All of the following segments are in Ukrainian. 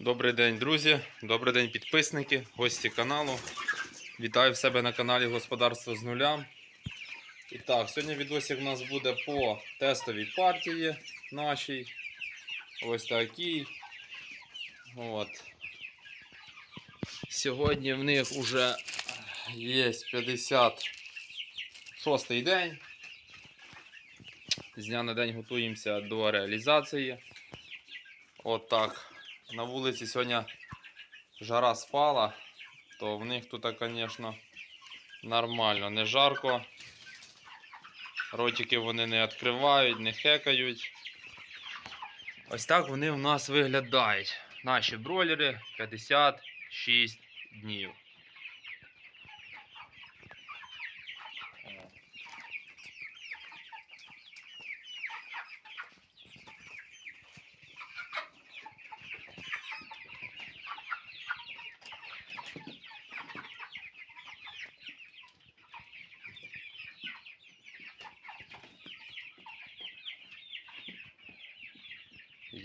Добрий день, друзі, добрий день, підписники, гості каналу. Вітаю в себе на каналі Господарство з нуля. І так, сьогодні відосик у нас буде по тестовій партії нашій. Ось такій. От. Сьогодні в них вже є 56-й день. З дня на день готуємося до реалізації. От так. На вулиці сьогодні жара спала, то в них тут, звісно, нормально, не жарко. Ротики вони не відкривають, не хекають. Ось так вони в нас виглядають. Наші бройлери 56 днів.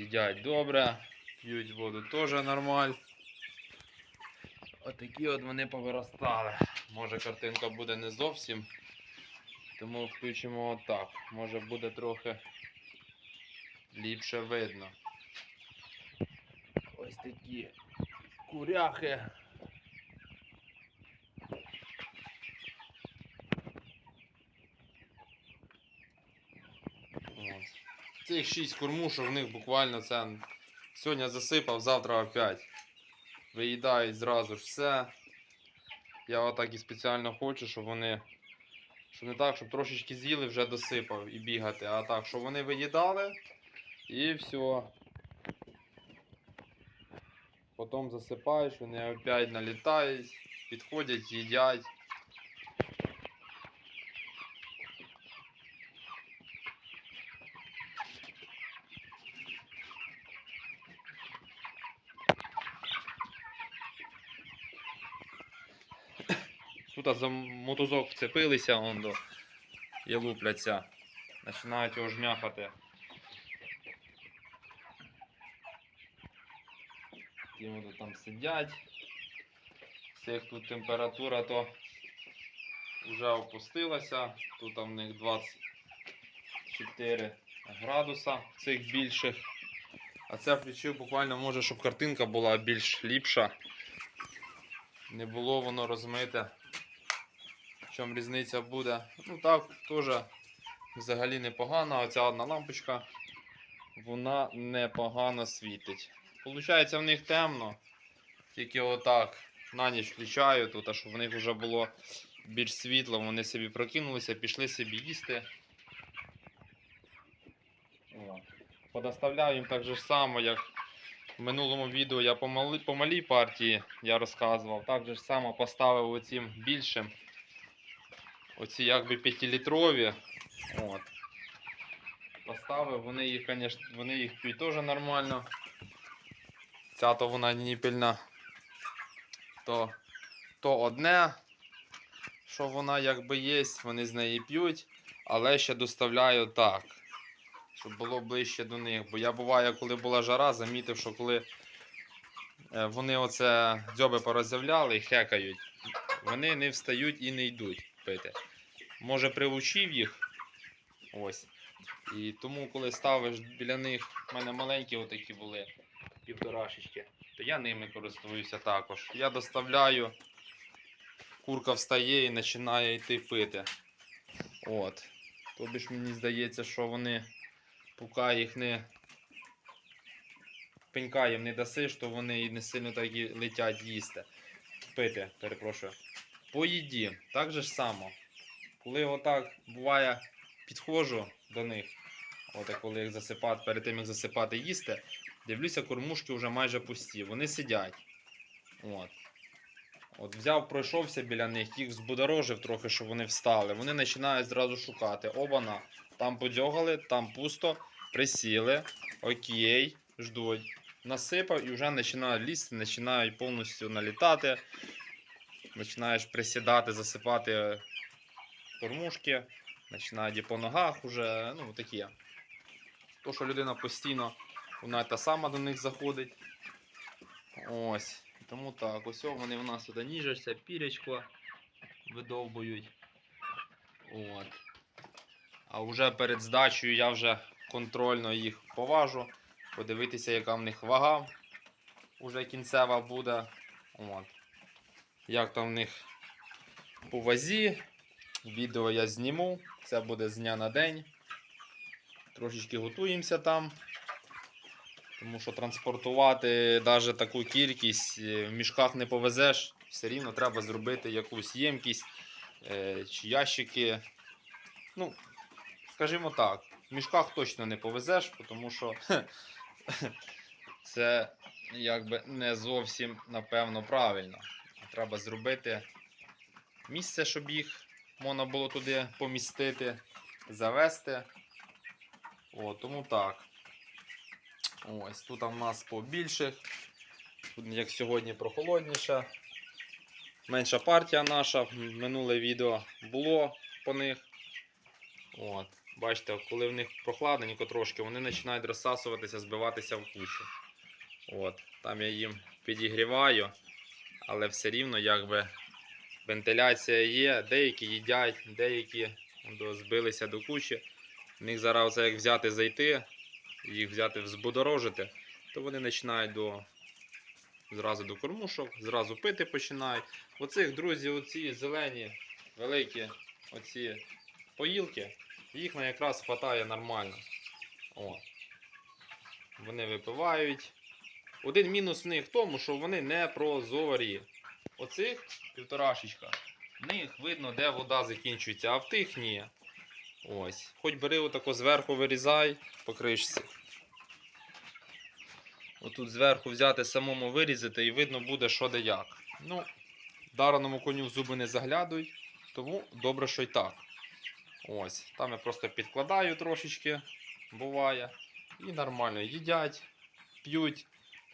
Їдять добре, п'ють воду теж нормаль. Отакі от вони повиростали. Може картинка буде не зовсім. Тому включимо отак. Може буде трохи ліпше видно. Ось такі куряхи. Ось. Цих 6 кормушок в них буквально це сьогодні засипав, завтра опять. Виїдають зразу ж все. Я отак і спеціально хочу, щоб вони. Щоб не так, щоб трошечки з'їли, вже досипав і бігати, а так, щоб вони виїдали і все. Потім засипаєш, вони опять налітають, підходять, їдять. Тут за мотузок вцепилися он до і лупляться. Починають його жмяхати. І вони там сидять. Всіх тут температура то вже опустилася. Тут в них 24 градуса цих більших. А це включив буквально може, щоб картинка була більш ліпша. Не було воно розмите. В чому різниця буде? Ну так, теж взагалі непогано. Оця одна лампочка, вона непогано світить. Получається в них темно. Тільки отак на ніч включаю тут, а щоб в них вже було більш світло, вони собі прокинулися, пішли собі їсти. Подоставляю їм так же само, як в минулому відео я по, малій партії я розказував. Так же само поставив оцім більшим. Оці якби 5-літрові. От. Поставив, вони їх, конечно, вони їх п'ють теж нормально. Ця то вона ніпільна. То, то одне, що вона якби є, вони з неї п'ють, але ще доставляю так. Щоб було ближче до них. Бо я буває, коли була жара, замітив, що коли е, вони оце дзьоби порозявляли і хекають, вони не встають і не йдуть пити. Може приучив їх. Ось. І тому, коли ставиш біля них, в мене маленькі отакі були півторашечки, то я ними користуюся також. Я доставляю, курка встає і починає йти пити. От. Тобі ж мені здається, що вони, поки їх не пенька їм не дасиш, то вони і не сильно так і летять їсти. Пити, перепрошую. По їді, так же ж само. Коли отак буває, підходжу до них, от коли їх засипати, перед тим як засипати їсти, дивлюся, кормушки вже майже пусті. Вони сидять. От. От взяв, пройшовся біля них, їх збудорожив трохи, щоб вони встали. Вони починають зразу шукати. Обана, там подьогали, там пусто, присіли, окей, ждуть. Насипав і вже починають лізти, починають повністю налітати. Починаєш присідати, засипати кормушки, починають по ногах уже, ну такі. То, що людина постійно, вона та сама до них заходить. Ось. Тому так, ось вони у нас тут ніжаться, пірячко видовбують. От. А вже перед здачею я вже контрольно їх поважу. Подивитися, яка в них вага уже кінцева буде. От. Як там в них по вазі. Відео я зніму. Це буде з дня на день. Трошечки готуємося там. Тому що транспортувати навіть таку кількість е, в мішках не повезеш. Все рівно треба зробити якусь ємкість е, чи ящики. Ну, скажімо так, в мішках точно не повезеш, тому що це якби не зовсім напевно правильно. Треба зробити місце, щоб їх можна було туди помістити, завести. О, тому так. Ось тут у нас побільших. Тут, як сьогодні, прохолодніше. Менша партія наша. Минуле відео було по них. От. Бачите, коли в них прохладненько трошки, вони починають розсасуватися, збиватися в кучу. От. Там я їм підігріваю, але все рівно якби вентиляція є. Деякі їдять, деякі збилися до кучі. В них зараз оце як взяти зайти, їх взяти взбудорожити, то вони починають до, зразу до кормушок, зразу пити починають. Оцих, друзі, оці зелені, великі оці поїлки, їх на якраз хватає нормально. О. Вони випивають. Один мінус в них в тому, що вони не прозорі. Оцих півторашечка, в них видно, де вода закінчується, а в тих ні. Ось. Хоч бери отако зверху вирізай по кришці. Отут зверху взяти самому вирізати і видно буде, що де як. Ну, дараному коню в зуби не заглядують, тому добре, що й так. Ось. Там я просто підкладаю трошечки, буває. І нормально їдять, п'ють.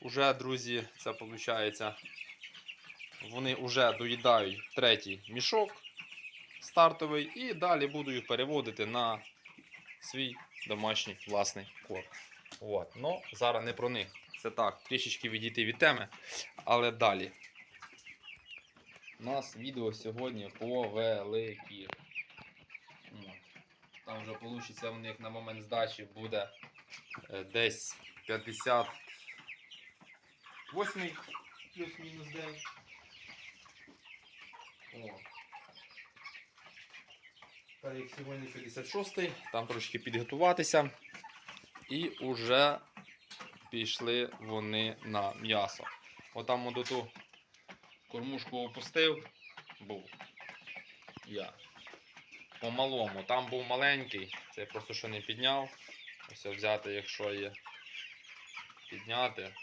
Уже, друзі, це виходить. Вони вже доїдають третій мішок стартовий, і далі буду їх переводити на свій домашній власний корм. От. Ну, зараз не про них. Це так, трішечки відійти від теми, але далі. У нас відео сьогодні по великих. Там вже вийде у них на момент здачі буде е, десь 58 плюс-мінус день. Так як сьогодні 56-й, там трошки підготуватися. І вже пішли вони на м'ясо. Отам от ту кормушку опустив, був я. По-малому. Там був маленький, це я просто що не підняв. Ось взяти, якщо є підняти.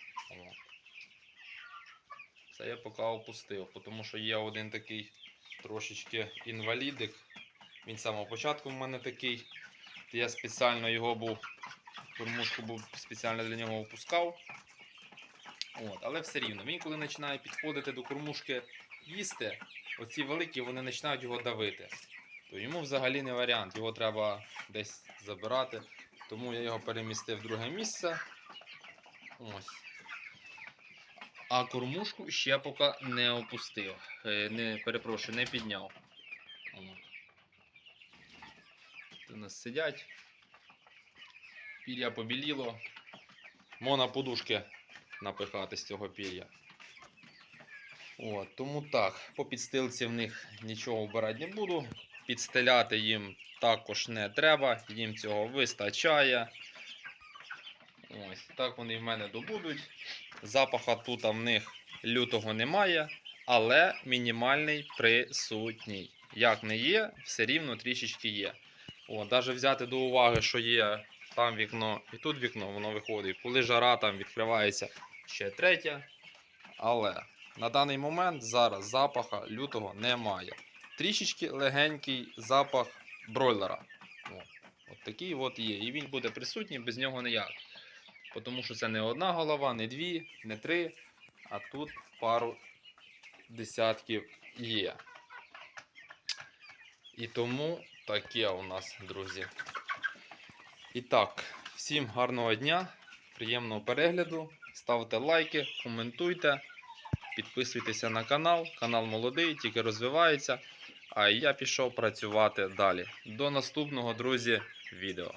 Це я поки опустив, тому що є один такий трошечки інвалідик. Він з самого початку в мене такий. Я спеціально його був, кормушку був спеціально для нього опускав. От, але все рівно, він коли починає підходити до кормушки їсти, оці великі вони починають його давити. То йому взагалі не варіант, його треба десь забирати. Тому я його перемістив в друге місце. Ось. А кормушку ще поки не опустив. Е, Не, перепрошую, не підняв. Тут у нас сидять. Пір'я побіліло. Можна подушки напихати з цього пір'я. От, тому так, по підстилці в них нічого вбирати не буду. Підстеляти їм також не треба, їм цього вистачає. Ось, так вони в мене добудуть. Запаха тут в них лютого немає, але мінімальний присутній. Як не є, все рівно трішечки є. О, навіть взяти до уваги, що є там вікно і тут вікно, воно виходить. Коли жара там відкривається ще третє. Але на даний момент зараз запаха лютого немає. Трішечки легенький запах бройлера. О, от такий от є. І він буде присутній, без нього ніяк. Тому що це не одна голова, не дві, не три, а тут пару десятків є. І тому таке у нас, друзі. І так, всім гарного дня. Приємного перегляду. Ставте лайки, коментуйте, підписуйтеся на канал. Канал молодий, тільки розвивається. А я пішов працювати далі. До наступного, друзі, відео.